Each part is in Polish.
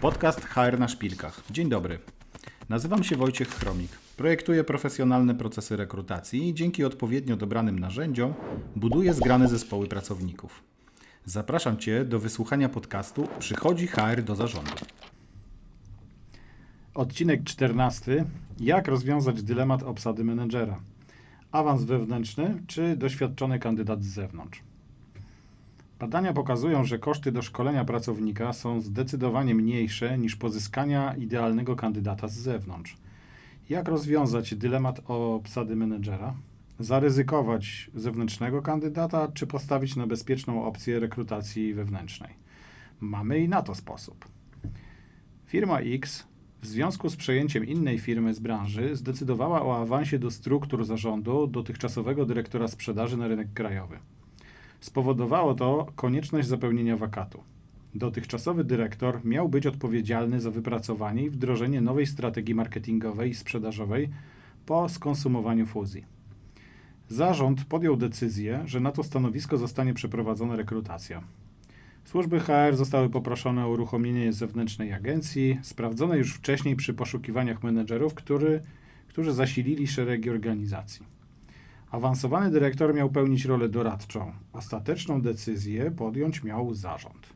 Podcast HR na szpilkach. Dzień dobry. Nazywam się Wojciech Chromik. Projektuję profesjonalne procesy rekrutacji i dzięki odpowiednio dobranym narzędziom buduję zgrane zespoły pracowników. Zapraszam Cię do wysłuchania podcastu Przychodzi HR do zarządu. Odcinek 14. Jak rozwiązać dylemat obsady menedżera? Awans wewnętrzny czy doświadczony kandydat z zewnątrz? Badania pokazują, że koszty doszkolenia pracownika są zdecydowanie mniejsze niż pozyskania idealnego kandydata z zewnątrz. Jak rozwiązać dylemat obsady menedżera? Zaryzykować zewnętrznego kandydata, czy postawić na bezpieczną opcję rekrutacji wewnętrznej? Mamy i na to sposób. Firma X w związku z przejęciem innej firmy z branży zdecydowała o awansie do struktur zarządu dotychczasowego dyrektora sprzedaży na rynek krajowy. Spowodowało to konieczność zapełnienia wakatu. Dotychczasowy dyrektor miał być odpowiedzialny za wypracowanie i wdrożenie nowej strategii marketingowej i sprzedażowej po skonsumowaniu fuzji. Zarząd podjął decyzję, że na to stanowisko zostanie przeprowadzona rekrutacja. Służby HR zostały poproszone o uruchomienie zewnętrznej agencji, sprawdzonej już wcześniej przy poszukiwaniach menedżerów, który, którzy zasilili szeregi organizacji. Awansowany dyrektor miał pełnić rolę doradczą. Ostateczną decyzję podjąć miał zarząd.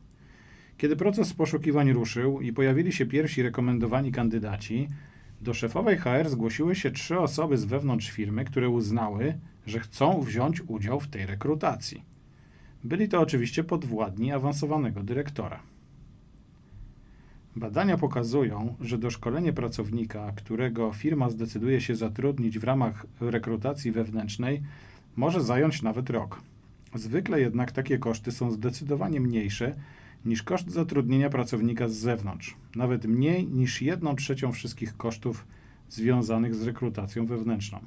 Kiedy proces poszukiwań ruszył i pojawili się pierwsi rekomendowani kandydaci, do szefowej HR zgłosiły się trzy osoby z wewnątrz firmy, które uznały, że chcą wziąć udział w tej rekrutacji. Byli to oczywiście podwładni awansowanego dyrektora. Badania pokazują, że doszkolenie pracownika, którego firma zdecyduje się zatrudnić w ramach rekrutacji wewnętrznej, może zająć nawet rok. Zwykle jednak takie koszty są zdecydowanie mniejsze niż koszt zatrudnienia pracownika z zewnątrz, nawet mniej niż 1 trzecią wszystkich kosztów związanych z rekrutacją wewnętrzną.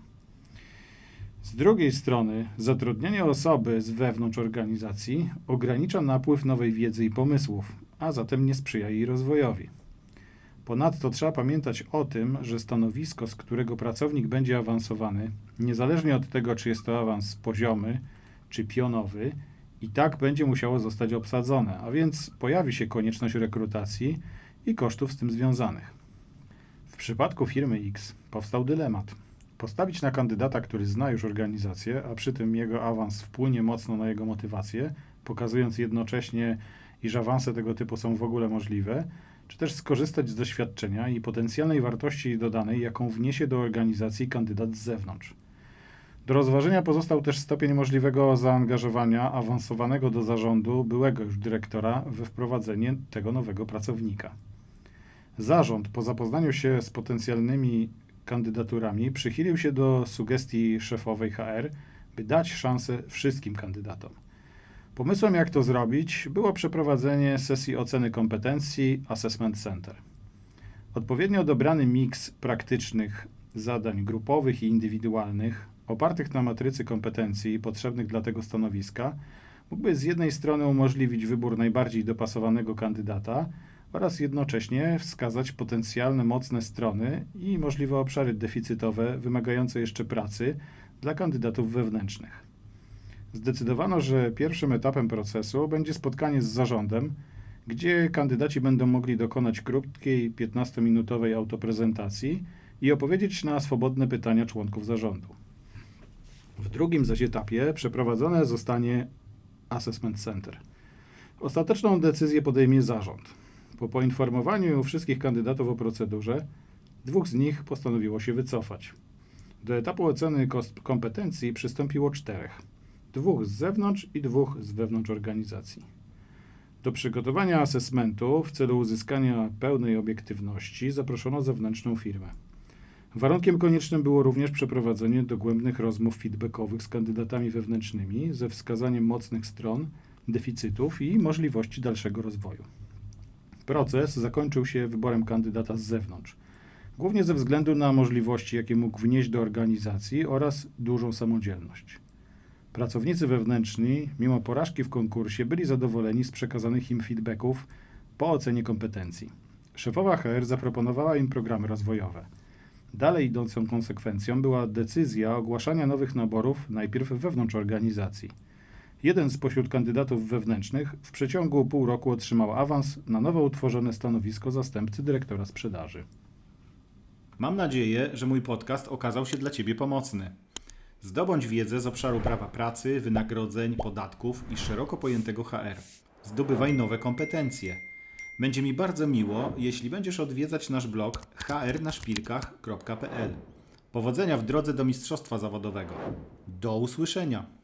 Z drugiej strony, zatrudnienie osoby z wewnątrz organizacji ogranicza napływ nowej wiedzy i pomysłów, a zatem nie sprzyja jej rozwojowi. Ponadto trzeba pamiętać o tym, że stanowisko, z którego pracownik będzie awansowany, niezależnie od tego, czy jest to awans poziomy czy pionowy, i tak będzie musiało zostać obsadzone, a więc pojawi się konieczność rekrutacji i kosztów z tym związanych. W przypadku firmy X powstał dylemat. Postawić na kandydata, który zna już organizację, a przy tym jego awans wpłynie mocno na jego motywację, pokazując jednocześnie, iż awanse tego typu są w ogóle możliwe, czy też skorzystać z doświadczenia i potencjalnej wartości dodanej, jaką wniesie do organizacji kandydat z zewnątrz. Do rozważenia pozostał też stopień możliwego zaangażowania awansowanego do zarządu byłego już dyrektora we wprowadzenie tego nowego pracownika. Zarząd, po zapoznaniu się z potencjalnymi kandydaturami, przychylił się do sugestii szefowej HR, by dać szansę wszystkim kandydatom. Pomysłem, jak to zrobić, było przeprowadzenie sesji oceny kompetencji Assessment Center. Odpowiednio dobrany miks praktycznych zadań grupowych i indywidualnych, opartych na matrycy kompetencji potrzebnych dla tego stanowiska, mógłby z jednej strony umożliwić wybór najbardziej dopasowanego kandydata oraz jednocześnie wskazać potencjalne mocne strony i możliwe obszary deficytowe wymagające jeszcze pracy dla kandydatów wewnętrznych. Zdecydowano, że pierwszym etapem procesu będzie spotkanie z zarządem, gdzie kandydaci będą mogli dokonać krótkiej 15-minutowej autoprezentacji i opowiedzieć na swobodne pytania członków zarządu. W drugim zaś etapie przeprowadzone zostanie Assessment Center. Ostateczną decyzję podejmie zarząd. Po poinformowaniu wszystkich kandydatów o procedurze, dwóch z nich postanowiło się wycofać. Do etapu oceny kompetencji przystąpiło czterech dwóch z zewnątrz i dwóch z wewnątrz organizacji. Do przygotowania asesmentu w celu uzyskania pełnej obiektywności zaproszono zewnętrzną firmę. Warunkiem koniecznym było również przeprowadzenie dogłębnych rozmów feedbackowych z kandydatami wewnętrznymi ze wskazaniem mocnych stron, deficytów i możliwości dalszego rozwoju. Proces zakończył się wyborem kandydata z zewnątrz, głównie ze względu na możliwości, jakie mógł wnieść do organizacji oraz dużą samodzielność. Pracownicy wewnętrzni, mimo porażki w konkursie, byli zadowoleni z przekazanych im feedbacków po ocenie kompetencji. Szefowa HR zaproponowała im programy rozwojowe. Dalej idącą konsekwencją była decyzja ogłaszania nowych naborów najpierw wewnątrz organizacji. Jeden spośród kandydatów wewnętrznych w przeciągu pół roku otrzymał awans na nowo utworzone stanowisko zastępcy dyrektora sprzedaży. Mam nadzieję, że mój podcast okazał się dla Ciebie pomocny. Zdobądź wiedzę z obszaru prawa pracy, wynagrodzeń, podatków i szeroko pojętego HR. Zdobywaj nowe kompetencje. Będzie mi bardzo miło, jeśli będziesz odwiedzać nasz blog hrnaszpilkach.pl. Powodzenia w drodze do mistrzostwa zawodowego. Do usłyszenia!